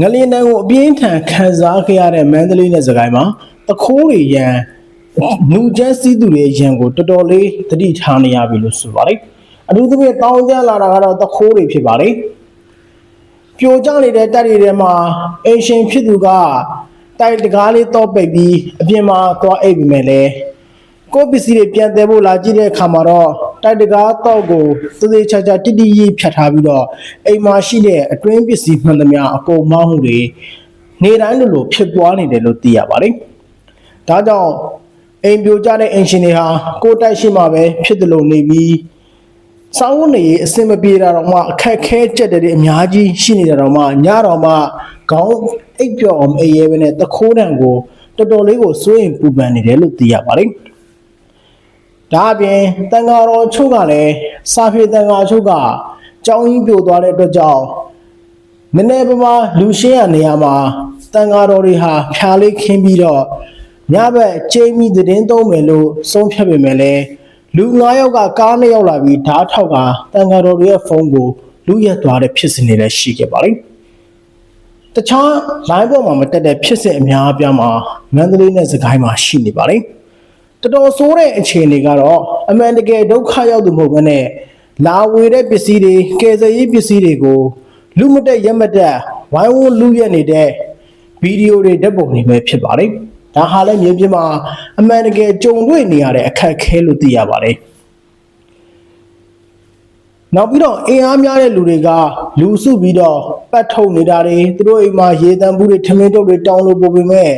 ငလျင်တန်းကိုအပြင်းထန်ခံစားခဲ့ရတဲ့မန္တလေးနဲ့စကိုင်းမှာတခိုးတွေရန်နူကျန်းစည်းသူတွေရန်ကိုတော်တော်လေးတတိထားနေရပြီလို့ဆိုပါတယ်အထူးသဖြင့်တောင်းကြလာတာကတော့တခိုးတွေဖြစ်ပါတယ်ပြိုကျနေတဲ့တက်တွေထဲမှာအင်ရှင်ဖြစ်သူကတိုက်တကားလေးတော့ပိတ်ပြီးအပြင်မှာသွားအိပ်ပြီးမယ်လေ ကိုယ့်ပစ္စည်းတွေပြန်တယ်ဖို့လာကြည့်တဲ့အခါမှာတော့တိုက်တကားတော့ကိုသေသေးချာချာတိတိကြီးဖြတ်ထားပြီးတော့အိမ်မှာရှိတဲ့အတွင်းပစ္စည်းမှန်သမျှအကုန်မောင်းမှုတွေနေတိုင်းလိုလိုဖြစ်ပွားနေတယ်လို့သိရပါတယ်။ဒါကြောင့်အိမ်ပြိုကျတဲ့အင်ရှင်တွေဟာကိုယ်တိုက်ရှိမှပဲဖြစ်တယ်လို့နေပြီးစောင်းနေအစင်မပြေတာတော့မှအခက်ခဲကြက်တယ်အများကြီးရှိနေတာတော့မှညတော့မှခေါင်းအိပ်ပျော်အောင်အေးရဲပဲနဲ့တခိုးတံကိုတော်တော်လေးကိုစိုးရင်ပူပန်နေတယ်လို့သိရပါတယ်။ ဒါအပြင်တန်ဃာတော်ချုပ်ကလည်းစာဖေတန်ဃာချုပ်ကကြောင်းကြီးပြိုသွားတဲ့အတွက်ကြောင့်နည်းနည်းပါးပါးလူရှင်းရနေရာမှာတန်ဃာတော်တွေဟာဖြာလေးခင်းပြီးတော့ညဘက်ကျိမ်းပြီးသတင်းသုံးမယ်လို့ဆုံးဖြတ်ပေမဲ့လည်းလူ9ယောက်ကကားနဲ့ရောက်လာပြီးဓာတ်ထောက်ကတန်ဃာတော်တွေရဲ့ဖုန်းကိုလူရက်သွားတဲ့ဖြစ်စဉ်တွေလည်းရှိခဲ့ပါတယ်။တခြား line ပေါ်မှာမတက်တဲ့ဖြစ်စဉ်အများအပြားမှာမန္တလေးနဲ့စကိုင်းမှာရှိနေပါတယ်။ တော်တော်ဆိုးတဲ့အခြေအနေကတော့အမှန်တကယ်ဒုက္ခရောက်သူမဟုတ်ဘဲနဲ့လာဝေတဲ့ပစ္စည်းတွေကယ်ဆယ်ရေးပစ္စည်းတွေကိုလူမတက်ရက်မတက်ဝိုင်းဝန်းလူရက်နေတဲ့ဗီဒီယိုတွေဓာတ်ပုံတွေပဲဖြစ်ပါတယ်။ဒါဟာလည်းမြေပြင်မှာအမှန်တကယ်ကြုံတွေ့နေရတဲ့အခက်အခဲလို့သိရပါတယ်။ နောက်ပြီးတော့အင်အားများတဲ့လူတွေကလူစုပြီးတော့ပတ်ထုတ်နေတာတွေသူတို့အိမ်မှာရေတံဘူးတွေထမင်းတုပ်တွေတောင်းလို့ပို့ပေမဲ့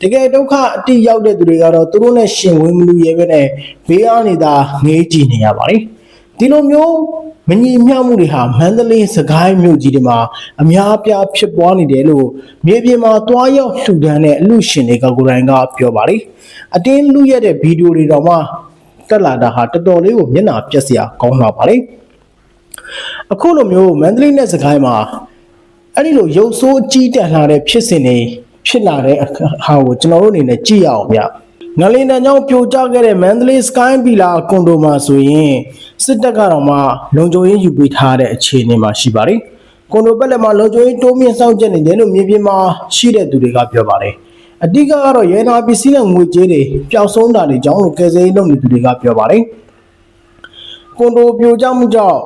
တကယ်ဒုက္ခအတိရောက်တဲ့သူတွေကတော့သူတို့နဲ့ရှင်ဝင်မလူရဲပဲနဲ့ဘေးအားနေတာငေးကြည့်နေရပါတယ်ဒီလိုမျိုးမညီမျှမှုတွေဟာမန္တလေးစကိုင်းမြို့ကြီးတွေမှာအများအပြားဖြစ်ပွားနေတယ်လို့မြေပြင်မှာတွားရောက်လှူဒန်းတဲ့အလူရှင်တွေကကိုယ်တိုင်ကပြောပါတယ်အတင်းလူရတဲ့ဗီဒီယိုတွေတော့မှတက်လာတာဟာတော်တော်လေးကိုမျက်နှာပြက်စရာကောင်းလာပါတယ် အခုလိုမျိုးမန္တလေးနဲ့စကိုင်းမှာအဲ့ဒီလိုရုပ်ဆိုးအကြီးတန်းလာတဲ့ဖြစ်စဉ်တွေဖြစ်လာတဲ့ဟာကိုကျွန်တော်တို့အနေနဲ့ကြည့်ရအောင်ဗျငလင်တန်ကြောင့်ပြိုကျခဲ့တဲ့မန္တလေးစကိုင်းပီလာကွန်ဒိုမှာဆိုရင်စစ်တပ်ကတော့မှလုံခြုံရေးယူပေးထားတဲ့အခြေအနေမှာရှိပါတယ်ကွန်ဒိုဘက်လက်မှာလုံခြုံရေးတိုးမြင့်စောင့်ကြည့်နေတယ်လို့မြေပြင်မှာရှိတဲ့သူတွေကပြောပါတယ်အတိကကတော့ရဲနာပစ္စည်းနဲ့ငွေကြေးတွေပျောက်ဆုံးတာတွေကြောင့်လို့ကယ်ဆယ်ရေးလုပ်နေသူတွေကပြောပါတယ်ကွန်ဒိုပြိုကျမှုကြောင့်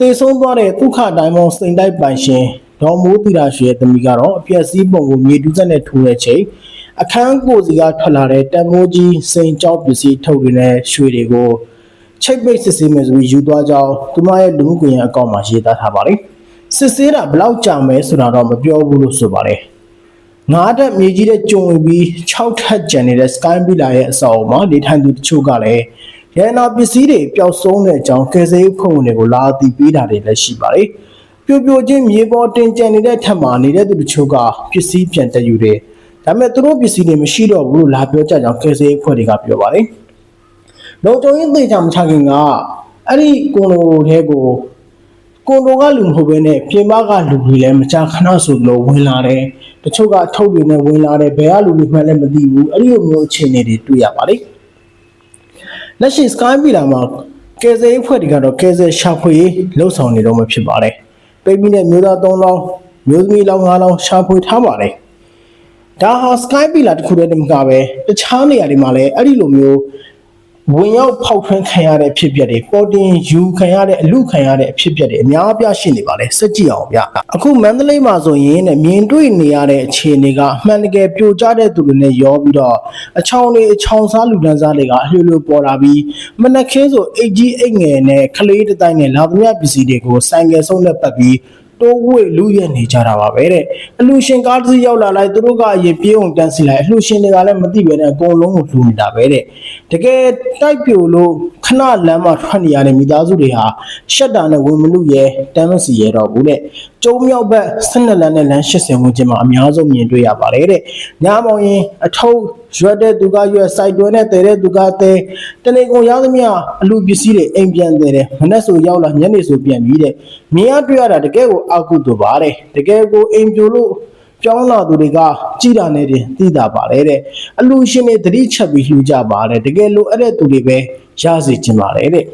တေဆုံးသွားတဲ့ကုခတိုင်းမောင်စိန်တိုက်ပိုင်ရှင်ဒေါ်မိုးတီရာရှိရဲ့သမီးကတော့အပြက်စီးပုံကိုမြေတူးစက်နဲ့ထိုးတဲ့ချိန်အခန်းကိုစီကထွက်လာတဲ့တန်မိုးကြီးစိန်ကြောက်ပစ္စည်းထုတ်တွေနဲ့ရွှေတွေကိုချိတ်ပိတ်စစ်ဆေးမယ်ဆိုပြီးယူသွားကြောင်းသူမရဲ့လူမှုကွန်ရက်အကောင့်မှာရေးသားထားပါတယ်စစ်ဆေးတာဘယ်လောက်ကြာမယ်ဆိုတာတော့မပြောဘူးလို့ဆိုပါတယ် ငါးတက်မြေကြီးတဲ့ကျုံဝင်ပြီး6ထပ်ကျန်နေတဲ့ Sky Villa ရဲ့အဆောက်အဦမှာနေထိုင်သူတချို့ကလည်းရန်နာပစ္စည်းတွေပျောက်ဆုံးတဲ့အကြောင်းကယ်ဆယ်ရေးဖွဲ့ဝင်တွေကိုလာအသိပေးတာတွေလည်းရှိပါတယ်။ပြိုပြိုချင်းမြေပေါ်တင်ကျန်နေတဲ့ထက်မှာနေတဲ့သူတချို့ကပစ္စည်းပြန်တက်ယူတယ်။ဒါပေမဲ့သူတို့ပစ္စည်းတွေမရှိတော့ဘူးလို့လာပြောကြကြောင်းကယ်ဆယ်ရေးဖွဲ့တွေကပြောပါတယ်။လုံခြုံရေးသိချာမချခင်ကအဲ့ဒီကွန်လိုထဲကို ကွန်လိုကလူမဟုတ်ဘဲနဲ့ပြင်ပကလူတွေလည်းမကြာခဏဆိုလို့ဝင်လာတယ်။တချို့ကအထုပ်တွေနဲ့ဝင်လာတယ်ဘယ်ကလူတွေမှလည်းမသိဘူး။အဲ့ဒီလိုမျိုးအခြေအနေတွေတွေ့ရပါတယ်။လက်ရှိ Sky Villa မှာကယ်ဆယ်ရေးဖွဲ့တွေကတော့ကယ်ဆယ်ရှာဖွေရေးလှုပ်ဆောင်နေတော့မှဖြစ်ပါတယ်။ပိတ်ပြီးတဲ့မျိုးသား၃လောင်းမျိုးသမီးလောင်း၅လောင်းရှာဖွေထားပါတယ်။ဒါဟာ Sky Villa တစ်ခုတည်းတည်းမကပဲတခြားနေရာတွေမှာလည်းအဲ့ဒီလိုမျိုး ဝင်ရောက်ဖောက်ထွင်းခံရတဲ့ဖြစ်ပျက်တွေပေါ်တင်ယူခံရတဲ့အလူခံရတဲ့အဖြစ်ပျက်တွေအများအပြားရှိနေပါလေစက်ကြည့်အောင်ဗျအခုမန္တလေးမှာဆိုရင်ねမြင်တွေ့နေရတဲ့အခြေအနေကအမှန်တကယ်ပြိုကျတဲ့သူတွေနဲ့ရောပြီးတော့အချောင်းတွေအချောင်းစားလူဒန်းစားတွေကအလှလှပေါ်လာပြီးမနက်ခင်းဆိုအိတ်ကြီးအိတ်ငယ်နဲ့ခလေးတစ်တိုင်းနဲ့လာသမျှပစ္စည်းတွေကိုဆိုင်ကယ်ဆုံးနဲ့ပတ်ပြီး တိုးဝှေ့လူရက်နေကြတာပါပဲတဲ့အလှရှင်ကားတစ်စီးရောက်လာလိုက်သူတို့ကအရင်ပြေးအောင်တန်းစီလိုက်အလှရှင်တွေကလည်းမသိပဲနဲ့အကုန်လုံးကိုလှူနေတာပဲတဲ့တကယ်တိုက်ပြိုလို့ ခဏလမ်းမှာထွက်နေရတဲ့မိသားစုတွေဟာရှက်တာနဲ့ဝင်မလူရဲတန်းမစီရဲတော့ဘူးတဲ့ကျုံမြောက်ဘက်12လမ်းနဲ့လမ်း80ဝန်းကျင်မှာအများဆုံးမြင်တွေ့ရပါတယ်တဲ့ညမောင်ရင်အထုပ်ရွက်တဲ့သူကရွက်စိုက်တွဲနဲ့တဲတဲ့သူကတဲတနေကုန်ရသမျှအလူပစ္စည်းတွေအိမ်ပြန်တဲတယ်မနေ့ဆိုရောက်လာညနေဆိုပြန်ပြီးတဲ့မြင်ရတွေ့ရတာတကယ်ကိုအောက်ကုတူပါတယ်တကယ်ကိုအိမ်ပြိုလို့ပြောင်းလာသူတွေကကြည်တာနဲ့တင်သိတာပါတယ်တဲ့အလူရှင်တွေသတိချက်ပြီးလှူကြပါတယ်တကယ်လို့အဲ့တဲ့သူတွေပဲ ရစေချင်ပါတယ်တဲ့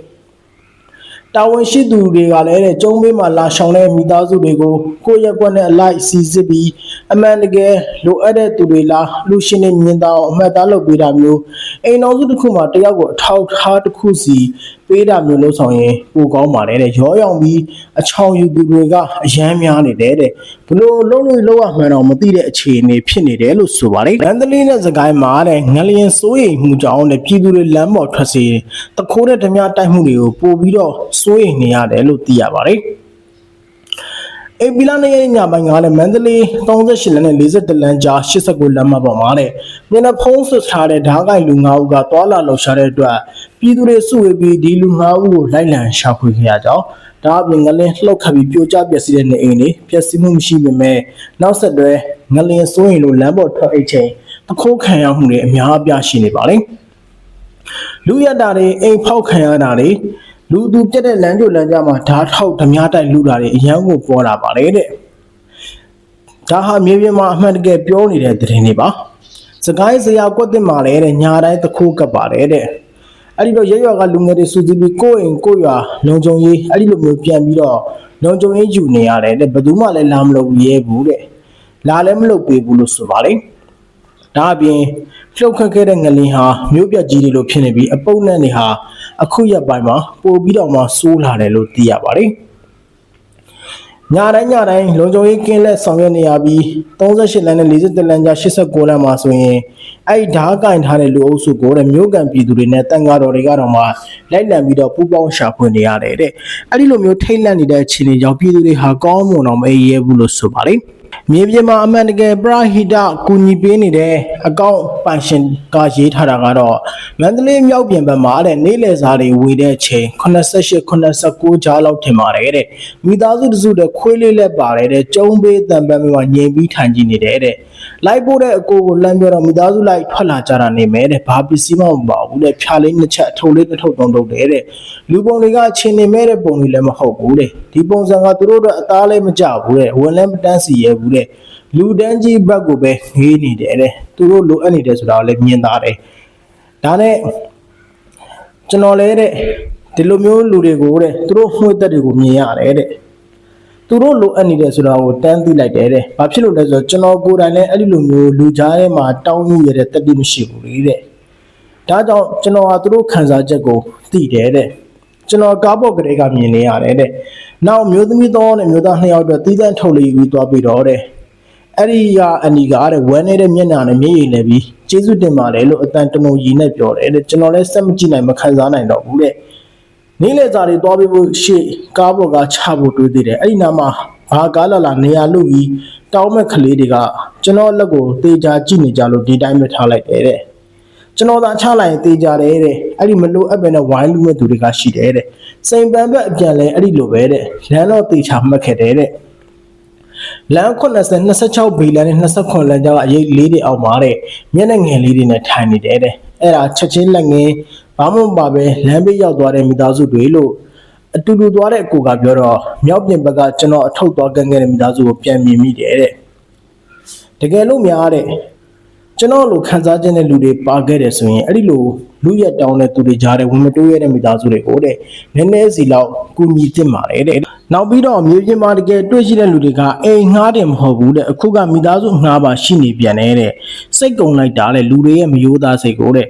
တာဝန်ရှိသူတွေကလည်းတဲ့ကျုံးဘေးမှာလာရှောင်တဲ့မိသားစုတွေကိုကိုယ့်ရက်ကွက်နဲ့အလိုက်စီစစ်ပြီးအမှန်တကယ်လိုအပ်တဲ့သူတွေလားလူရှင်တွေမြင်တာအောင်အမှတ်သားလုပ်ပေးတာမျိုးအိမ်တော်စုတစ်ခုမှာတယောက်ကိုအထောက်ထားတစ်ခုစီပေးတာမျိုးလုပ်ဆောင်ရင်ပိုကောင်းပါတယ်တဲ့ရောရောင်ပြီးအချောင်ယူသူတွေကအယမ်းများနေတယ်တဲ့ဘလို့လုံးလို့လောက်ရမှန်တော့မသိတဲ့အခြေအနေဖြစ်နေတယ်လို့ဆိုပါတယ်လန်ဒလီနဲ့စကိုင်းမှာတဲ့ငလျင်စိုးရိမ်မှုကြောင့်တဲ့ပြည်သူတွေလမ်းပေါ်ထွက်စေတခိုးတဲ့ဓမြတိုက်မှုတွေကိုပို့ပြီးတော့စိုးရိမ်နေရတယ်လို့သိရပါတယ် အေပီလာနေရညပိုင်းကလည်းမန္တလေး38လမ်းနဲ့42လမ်းကြား89လမ်းမှာပေါ်မှာတဲ့မျက်နှာဖုံးဆွထားတဲ့ဓာတ်ကိုင်လူ9ဦးကသွာလာလှော်ရှာတဲ့အတွက်ပြည်သူတွေစုဝေးပြီးဒီလူ9ဦးကိုလိုက်လံရှာဖွေခဲ့ရကြောင်းဒါအပြင်ငလင်းလှုပ်ခတ်ပြီးပြိုကျပျက်စီးတဲ့နေအိမ်တွေပျက်စီးမှုမရှိပေမဲ့နောက်ဆက်တွဲငလင်းစိုးရင်လိုလမ်းပေါ်ထွက်အိတ်ချိန်တခိုးခံရမှုတွေအများအပြားရှိနေပါလိမ့်လူရတာတွေအိမ်ဖောက်ခံရတာတွေ လူသူပြက်တဲ့လမ်းကြိုလမ်းကြားမှာဓာတ်ထောက်ဓမြတိုက်လူတာတွေအရန်ကိုပေါ်တာပါလေတဲ့ဒါဟာမြေပြင်မှာအမှန်တကယ်ပြောနေတဲ့သတင်းတွေပါစကိုင်းစရာကွက်တင်မှာလဲတဲ့ညာတိုင်းတခိုးကပ်ပါတယ်တဲ့အဲ့ဒီတော့ရရွာကလူငယ်တွေစုစည်းပြီးကိုယ့်အိမ်ကိုယ့်ရွာလုံခြုံရေးအဲ့ဒီလိုမျိုးပြန်ပြီးတော့လုံခြုံရေးယူနေရတယ်တဲ့ဘယ်သူမှလည်းလာမလုပ်ရဲဘူးတဲ့လာလည်းမလုပ်ပေးဘူးလို့ဆိုပါလေဒါအပြင်လှုပ်ခတ်ခဲ့တဲ့ငလင်ဟာမြို့ပြကြီးတွေလိုဖြစ်နေပြီးအပုပ်နဲ့နေဟာ အခုရက်ပိုင်းမှာပိုပြီးတော့မှဆိုးလာတယ်လို့သိရပါတယ်ညတိုင်းညတိုင်းလုံခြုံရေးကင်းလက်ဆောင်ရွက်နေရပြီး38လမ်းနဲ့41လမ်းကြား89လမ်းမှာဆိုရင်အဲ့ဒီဓာတ်ကင်ထားတဲ့လူအုပ်စုကိုတဲ့မြို့ကန်ပြည်သူတွေနဲ့တန်ဃာတော်တွေကတော့မှလိုက်လံပြီးတော့ပူပေါင်းရှာဖွေနေရတယ်တဲ့အဲ့ဒီလိုမျိုးထိတ်လန့်နေတဲ့အခြေအနေကြောင့်ပြည်သူတွေဟာကောင်းမွန်တော့မအေးရဲဘူးလို့ဆိုပါတယ် မြေပြင်မှာအမှန်တကယ်ပရဟိတကူညီပေးနေတဲ့အကောင့်ပိုင်ရှင်ကရေးထားတာကတော့မန္တလေးမြောက်ပြင်ဘက်မှာတဲ့နေ့လယ်စာတွေဝေတဲ့အချိန်88 89ကြားလောက်ထင်ပါတယ်တဲ့မိသားစုတစုတဲ့ခွေးလေးလက်ပါတယ်တဲ့ကျုံပေးတံပန်းမျိုးကငြိမ်ပြီးထိုင်ကြည့်နေတယ်တဲ့ လိုက်ပို့တဲ့အကိုကိုလမ်းပြောတော့မိသားစုလိုက်ထွက်လာကြတာနေမယ်တဲ့ဘာပစ္စည်းမှမပါဘူးတဲ့ဖြာလေးနှစ်ချက်အထုပ်လေးတစ်ထုပ်သုံးထုပ်တယ်တဲ့လူပုံတွေကချင်းနေမဲ့တဲ့ပုံတွေလည်းမဟုတ်ဘူးတဲ့ဒီပုံစံကသူတို့တော့အသားလည်းမကြဘူးတဲ့ဝင်လည်းမတန်းစီရဲဘူးတဲ့လူတန်းကြီးဘက်ကိုပဲငေးနေတယ်တဲ့သူတို့လိုအပ်နေတယ်ဆိုတာကိုလည်းမြင်သားတယ်ဒါနဲ့ကျွန်တော်လည်းတဲ့ဒီလိုမျိုးလူတွေကိုတဲ့သူတို့မှွေသက်တွေကိုမြင်ရတယ်တဲ့ သူတို့လိုအပ်နေတယ်ဆိုတာကိုတန်းသိလိုက်တယ်တဲ့ဘာဖြစ်လို့လဲဆိုတော့ကျွန်တော်ကိုယ်တိုင်လည်းအဲ့ဒီလိုမျိုးလူကြားထဲမှာတောင်းရတဲ့တက်တိမရှိဘူးလေတဲ့ဒါကြောင့်ကျွန်တော်ဟာသူတို့ခံစားချက်ကိုသိတယ်တဲ့ကျွန်တော်ကားပေါ်ကလေးကမြင်နေရတယ်တဲ့နောက်မျိုးသမီးတော်နဲ့မျိုးသားနှစ်ယောက်အတွက်တီးတန့်ထုတ်လေးပြီးသွားပြီးတော့တဲ့အဲ့ဒီကအနီကတဲ့ဝမ်းနေတဲ့မျက်နှာနဲ့မျက်ရည်နဲ့ပြီးကျေးဇူးတင်ပါတယ်လို့အတန်တနုံရီနဲ့ပြောတယ်တဲ့ကျွန်တော်လည်းစက်မကြည့်နိုင်မခံစားနိုင်တော့ဘူးတဲ့ နေ့လေစာတွေသွားပြီးဖို့ရှေ့ကားပေါ်ကချဖို့တွေးသေးတယ်အဲ့ဒီနားမှာဘာကားလာလာနေရာလို့ပြီးတောင်းမဲ့ကလေးတွေကကျွန်တော်လက်ကိုတေချာကြည့်နေကြလို့ဒီတိုင်းပဲထားလိုက်တယ်တဲ့ကျွန်တော်သာချလိုက်ရင်တေချာတယ်တဲ့အဲ့ဒီမလို့အပ်ပဲနဲ့ဝိုင်းလူမဲ့သူတွေကရှိတယ်တဲ့စိန်ပန်ဘက်အပြန်လဲအဲ့ဒီလိုပဲတဲ့လမ်းတော့တေချာမှတ်ခဲ့တယ်တဲ့လမ်း80 26ဘီလန်နဲ့29လမ်းကျောင်းအရေးလေးတွေအောက်မှာတဲ့မျက်နှာငယ်လေးတွေနဲ့ထိုင်နေတယ်တဲ့ အဲ့ဒါချက်ချင်းလက်ငယ်ဘာမှမပါပဲလမ်းဘေးရောက်သွားတဲ့မိသားစုတွေလို့အတူတူသွားတဲ့အကိုကပြောတော့မြောက်ပြင်ဘက်ကကျွန်တော်အထုပ်သွားကန်ခဲ့တဲ့မိသားစုကိုပြန်မြင်မိတယ်တဲ့တကယ်လို့များတဲ့ ကျွန်တော်လိုခံစားချက်တဲ့လူတွေပါခဲ့တယ်ဆိုရင်အဲ့ဒီလိုလူရက်တောင်းတဲ့သူတွေကြားတဲ့ဝင်မတိုးရတဲ့မိသားစုတွေကိုတဲ့နည်းနည်းစီလောက်ကူညီတင်ပါတယ်တဲ့နောက်ပြီးတော့မြေပြင်မှာတကယ်တွေ့ရှိတဲ့လူတွေကအိမ်ငှားတယ်မဟုတ်ဘူးတဲ့အခုကမိသားစုငှားပါရှိနေပြန်နေတဲ့စိတ်ကုံလိုက်တာတဲ့လူတွေရဲ့မယိုးသားစိတ်ကိုတဲ့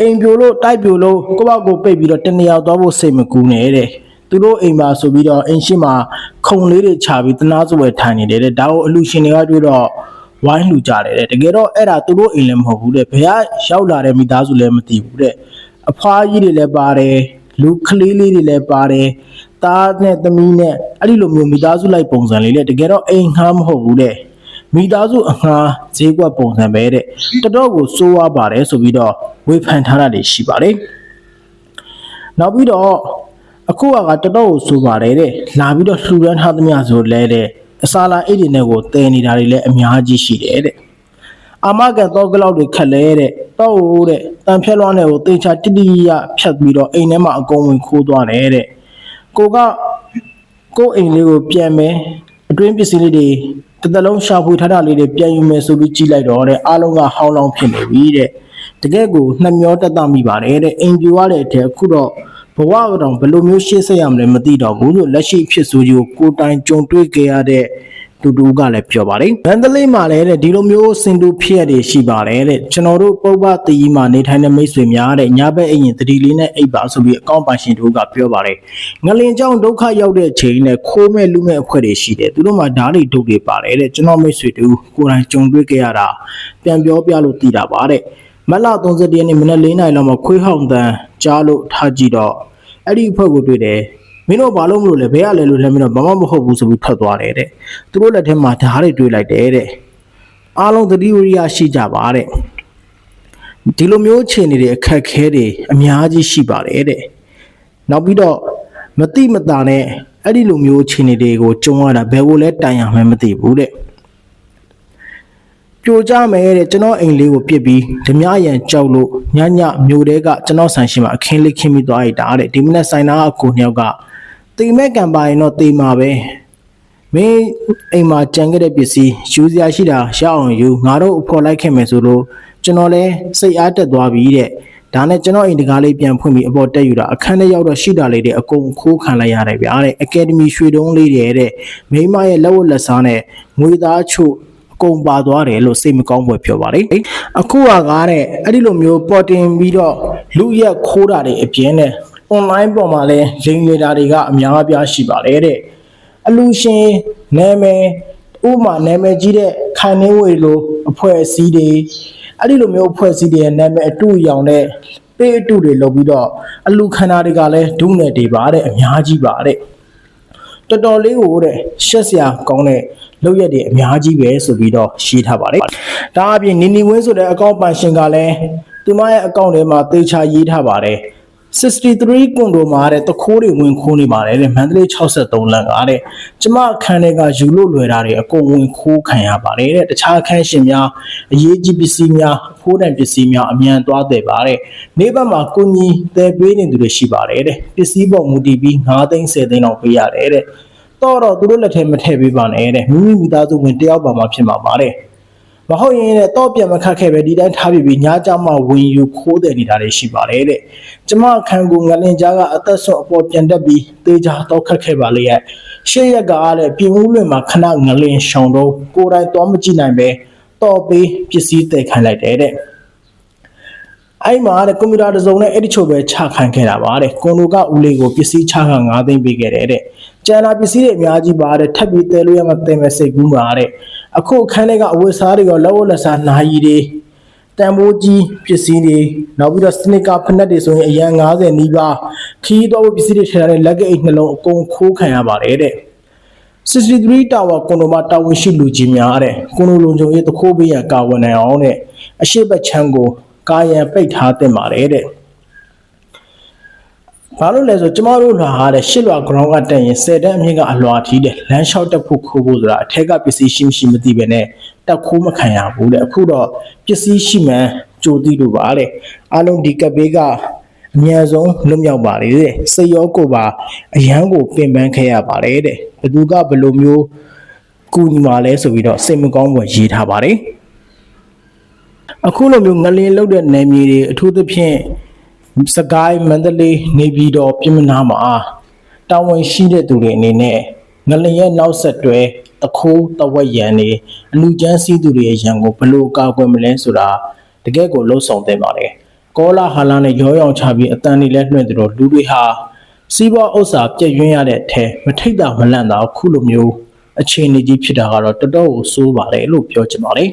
အိမ်ပြိုလို့တိုက်ပြိုလို့ကိုယ့်ဘက်ကိုပိတ်ပြီးတော့တနေရာသွားဖို့စိတ်မကူးနဲ့တဲ့သူတို့အိမ်မှာဆိုပြီးတော့အိမ်ရှိမှာခုံလေးတွေခြာပြီးတနာစပွဲထိုင်နေတယ်တဲ့ဒါကိုအလူရှင်တွေကတွေ့တော့ ဝိုင်းလူကြတယ်တဲ့တကယ်တော့အဲ့ဒါသူတို့အိမ်လည်းမဟုတ်ဘူးတဲ့ဘယ်ကရောက်လာတဲ့မိသားစုလည်းမသိဘူးတဲ့အဖွားကြီးတွေလည်းပါတယ်လူကလေးလေးတွေလည်းပါတယ်သားနဲ့သမီးနဲ့အဲ့ဒီလိုမျိုးမိသားစုလိုက်ပုံစံလေးလေတကယ်တော့အိမ်ငှားမဟုတ်ဘူးတဲ့မိသားစုအငှားဈေးကွက်ပုံစံပဲတဲ့တော်တော်ကိုစိုးဝါပါတယ်ဆိုပြီးတော့ဝေဖန်ထားတာတွေရှိပါတယ်နောက်ပြီးတော့အခုကတော်တော်ကိုစိုးပါတယ်တဲ့လာပြီးတော့လှူဒန်းထားသမျှဆိုလဲတဲ့ အစာလာအိတ်တွေနဲ့ကိုတဲနေတာတွေလည်းအများကြီးရှိတယ်တဲ့အာမကန်တော့ကလောက်တွေခက်လဲတဲ့တော့ဟိုတဲ့တန်ဖြက်လွှမ်းတဲ့ကိုတေချာတိတိယဖြတ်ပြီးတော့အိမ်ထဲမှာအကုန်ဝင်ခိုးသွားတယ်တဲ့ကိုကကိုအိမ်လေးကိုပြန်မယ်အတွင်းပစ္စည်းလေးတွေတစ်သလုံးရှာဖွေထားတာလေးတွေပြန်ယူမယ်ဆိုပြီးကြည့်လိုက်တော့တဲ့အားလုံးကဟောင်းလောင်းဖြစ်နေပြီတဲ့တကယ်ကိုနှမျောတက်တာမိပါတယ်တဲ့အိမ်ပြွားတဲ့အထက်အခုတော့ ဘဝကတော့ဘယ်လိုမျိုးရှေ့ဆက်ရမလဲမသိတော့ဘူးလို့လက်ရှိဖြစ်ဆိုကြီးကိုကိုယ်တိုင်ကြုံတွေ့ခဲ့ရတဲ့တူတူကလည်းပြောပါတယ်။မန္တလေးမှာလည်းတဲ့ဒီလိုမျိုးစင်တူဖြစ်ရတွေရှိပါတယ်တဲ့ကျွန်တော်တို့ပုပ္ပတည်မှာနေထိုင်တဲ့မိတ်ဆွေများတဲ့ညဘက်အရင်တတိလေးနဲ့အိပ်ပါဆိုပြီးအကောင့်ပိုင်ရှင်တို့ကပြောပါတယ်။ငလင်ကြောင့်ဒုက္ခရောက်တဲ့ချိန်နဲ့ခိုးမဲ့လူမဲ့အဖွဲ့တွေရှိတယ်။သူတို့မှာဓာတ်တွေဒုတ်တွေပါတယ်တဲ့ကျွန်တော်မိတ်ဆွေတို့ကိုယ်တိုင်ကြုံတွေ့ခဲ့ရတာပြန်ပြောပြလို့သိတာပါတဲ့။ မတ်လ31ရက်နေ့မနက်၄နာရီလောက်မှာခွေးဟောင်တန်ကြားလို့ထားကြည့်တော့အဲ့ဒီအဖွဲ့ကိုတွေ့တယ်မင်းတို့ဘာလို့မလို့လဲဘဲရလဲလို့လည်းမင်းတို့ဘာမှမဟုတ်ဘူးဆိုပြီးထွက်သွားတယ်တဲ့သူတို့လက်ထဲမှာဓာတ်တွေတွေ့လိုက်တယ်တဲ့အားလုံးသတိဝိရိယရှိကြပါတဲ့ဒီလိုမျိုးအခြေအနေတွေအခက်ခဲတွေအများကြီးရှိပါတယ်တဲ့နောက်ပြီးတော့မတိမတာနဲ့အဲ့ဒီလိုမျိုးအခြေအနေတွေကိုကြုံရတာဘယ်ကိုလဲတိုင်ရမှန်းမသိဘူးတဲ့ ပြိုကြမယ်တဲ့ကျွန်တော်အိမ်လေးကိုပြစ်ပြီးဓမြရန်ကြောက်လို့ညညမျိုးတဲကကျွန်တော်ဆိုင်ရှိမှာအခင်းလေးခင်းပြီးသွားရတာတဲ့ဒီမနေ့ဆိုင်သားအကိုနှစ်ယောက်ကတိမ်မဲ့ကံပါရင်တော့တိမ်မှာပဲမင်းအိမ်မှာကြံခဲ့တဲ့ပစ္စည်းယူစရာရှိတာရအောင်ယူငါတို့အဖော်လိုက်ခဲ့မယ်ဆိုလို့ကျွန်တော်လဲစိတ်အားတက်သွားပြီတဲ့ဒါနဲ့ကျွန်တော်အိမ်တကားလေးပြန်ဖွင့်ပြီးအပေါ်တက်ယူတာအခန်းထဲရောက်တော့ရှိတာလေးတွေအကုန်ခိုးခံလိုက်ရတယ်ဗျာတဲ့အကယ်ဒမီရွှေတုံးလေးတွေတဲ့မိမရဲ့လက်ဝတ်လက်စားနဲ့ငွေသားချို့အ ကုန်ပါသွားတယ်လို့စိတ်မကောင်းဖွယ်ပြောပါတယ်အခုကကားတဲ့အဲ့ဒီလိုမျိုးပေါ်တင်ပြီးတော့လူရက်ခိုးတာတွေအပြင်းနဲ့ online ပေါ်မှာလည်းလိမ်နေတာတွေကအများအပြားရှိပါတယ်တဲ့အလူရှင်နာမည်ဥပမာနာမည်ကြီးတဲ့ခိုင်နှင်းဝေလိုအဖွဲ့အစည်းတွေအဲ့ဒီလိုမျိုးအဖွဲ့အစည်းတွေရဲ့နာမည်အတူအယောင်တဲ့ပေးအတူတွေလုပ်ပြီးတော့အလူခန္ဓာတွေကလည်းဒုနယ်တွေပါတဲ့အများကြီးပါတဲ့ တော်တော်လေးကိုတဲ့ရှက်စရာကောင်းတဲ့လောက်ရက်တွေအများကြီးပဲဆိုပြီးတော့ရှင်းထားပါတယ်ဒါအပြင်နီနီဝင်းဆိုတဲ့အကောင့်ပန်ရှင်ကလည်းသူမရဲ့အကောင့်ထဲမှာသေချာရေးထားပါတယ် 63ကွန်ဒိုမှာတဲ့တခိုးတွေဝင်ခိုးနေပါတယ်တဲ့မန္တလေး63လမ်းကတဲ့ကျမအခန်းတွေကယူလို့လွယ်တာတွေအကုန်ဝင်ခိုးခံရပါတယ်တဲ့တခြားအခန်းရှင်များအရေးကြီးပစ္စည်းများဖိုးတန်ပစ္စည်းများအမြန်သွားတယ်ပါတယ်နေဘက်မှာကုညီတဲပေးနေသူတွေရှိပါတယ်တဲ့ပစ္စည်းပေါ်မူတည်ပြီး9သိန်း10သိန်းလောက်ပေးရတယ်တဲ့တော့တော့သူတို့လက်ထဲမထည့်ပေးပါနဲ့တဲ့မိမိမိသားစုဝင်တယောက်ပါမှဖြစ်မှာပါတယ် မဟုတ်ရင်လည်းတော့ပြန်မခတ်ခဲ့ပဲဒီတိုင်းထားပြီးပြီးညကြမှာဝင်ယူခိုးတယ်နေတာတွေရှိပါတယ်တဲ့ကျမခံကိုငလင်ကြားကအသက်ဆုံးအပေါ်ပြန်တက်ပြီးတေးကြတော့ခတ်ခဲ့ပါလေရဲ့ရှေ့ရက်ကအားလည်းပြင်ဦးလွင်မှာခဏငလင်ရှောင်တော့ကိုယ်တိုင်တော့မကြည့်နိုင်ပဲတော့ပေးပစ္စည်းတဲခိုင်းလိုက်တယ်တဲ့အဲ့မှာတဲ့ကွန်ပျူတာတစ်စုံနဲ့အဲ့ဒီချိုပဲချခိုင်းခဲ့တာပါတဲ့ကွန်လိုကဦးလေးကိုပစ္စည်းချခ9သိန်းပေးခဲ့တယ်တဲ့ ကျန်တာပစ္စည်းတွေအများကြီးပါတဲ့ထပ်ပြီးတဲလို့ရမှတဲမဲ့စိတ်ကူးပါတဲ့အခုအခန်းထဲကအဝတ်စားတွေရောလက်ဝတ်လက်စားနာယီတွေတန်ဖိုးကြီးပစ္စည်းတွေနောက်ပြီးတော့စနစ်ကာဖက်နက်တွေဆိုရင်အရန်90နီးပါးခီးတော့ပစ္စည်းတွေထည့်ထားတဲ့လက်ကအိတ်နှလုံးအကုန်ခိုးခံရပါတယ်တဲ့63 tower ကွန်ဒိုမှာတာဝန်ရှိလူကြီးများတဲ့ကွန်ဒိုလုံခြုံရေးတခိုးပေးရန်ကာဝယ်နိုင်အောင်တဲ့အရှိတ်ချမ်းကိုကာယံပိတ်ထားတင်ပါတယ်တဲ့ ဘာလို့လဲဆိုကျမတို့လွှာဟာတဲ့ရှစ်လွှာ ground ကတက်ရင်10တန်းအမြင့်ကအလွှာထီးတယ်လမ်းလျှောက်တက်ဖို့ခိုးဖို့ဆိုတာအထက်ကပစ္စည်းရှိမရှိမသိပဲနဲ့တက်ခိုးမခံရဘူးတဲ့အခုတော့ပစ္စည်းရှိမှန်းကြိုသိလို့ပါတဲ့အားလုံးဒီကပ်ဘေးကအများဆုံးလွတ်မြောက်ပါလေတဲ့စိတ်ရောကိုယ်ပါအရန်ကိုပင်ပန်းခဲ့ရပါတယ်တဲ့ဘသူကဘယ်လိုမျိုးကူညီมาလဲဆိုပြီးတော့စိတ်မကောင်းဖွယ်ရေးထားပါတယ်အခုလိုမျိုးငလင်းလောက်တဲ့နယ်မြေတွေအထူးသဖြင့် စကိုင်းမန္တလေးနေပြည်တော်ပြည်မနာမှာတာဝန်ရှိတဲ့သူတွေအနေနဲ့ငလျင်ရဲ့နောက်ဆက်တွဲတခိုးတဝက်ရန်နေအလူကျန်းစည်းသူတွေရဲ့ရန်ကိုဘလို့ကာကွယ်မလဲဆိုတာတကယ့်ကိုလှုံ့ဆော်သင့်ပါတယ်ကောလာဟာလာနဲ့ရောရောင်ချပြီးအတန်တွေလည်းလွှင့်သူတို့လူတွေဟာစီးပွားဥစ္စာပြည့်ရင်းရတဲ့အထဲမထိတ်တာမလန့်တာခုလိုမျိုးအခြေအနေကြီးဖြစ်တာကတော့တော်တော်ကိုစိုးပါတယ်လို့ပြောချင်ပါတယ်